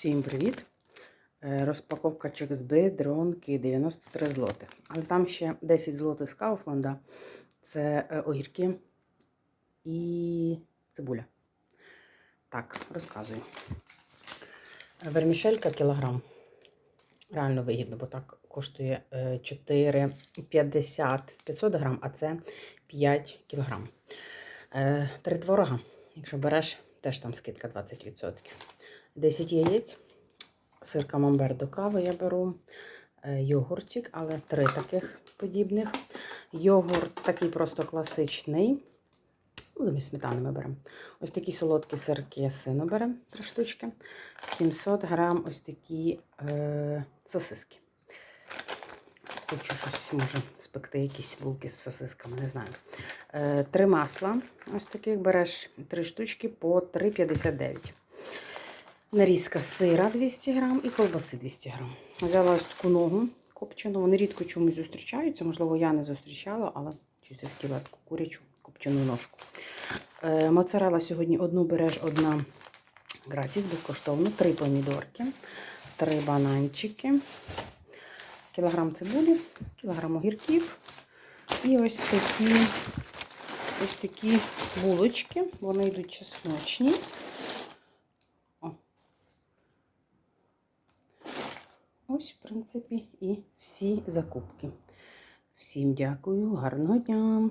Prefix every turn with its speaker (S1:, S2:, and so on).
S1: Всім привіт! Е, Розпаковка Чексби, дронки 93 злотих. Але там ще 10 злотих з Кауфланда. Це е, огірки і цибуля. Так, розказую. Вермішелька кілограм. Реально вигідно, бо так коштує е, 4,50 500 грам, а це 5 кілограм. Е, Три творога. Якщо береш, теж там скидка 20%. 10 яєць, сир камамбер до кави я беру, е, йогуртик, але три таких подібних. Йогурт такий просто класичний. Ну, Замість сметани ми беремо. Ось такі солодкі сирки сину беремо, три штучки. 700 грам ось такі е, сосиски. Хочу щось, може, спекти якісь булки з сосисками, не знаю. Е, три масла. Ось таких береш три штучки по 3,59. Нарізка сира 200 грам і колбаси 200 грам. Взяла ось таку ногу копчену. Вони рідко чомусь зустрічаються. Можливо, я не зустрічала, але хотіла таку курячу копчену ножку. Е, моцарела сьогодні одну береш, одна гратіс безкоштовно. Три помідорки, три бананчики, кілограм цибулі, кілограм огірків. І ось такі, ось такі булочки. Вони йдуть чесночні. Ось, в принципі, і всі закупки. Всім дякую, гарного дня!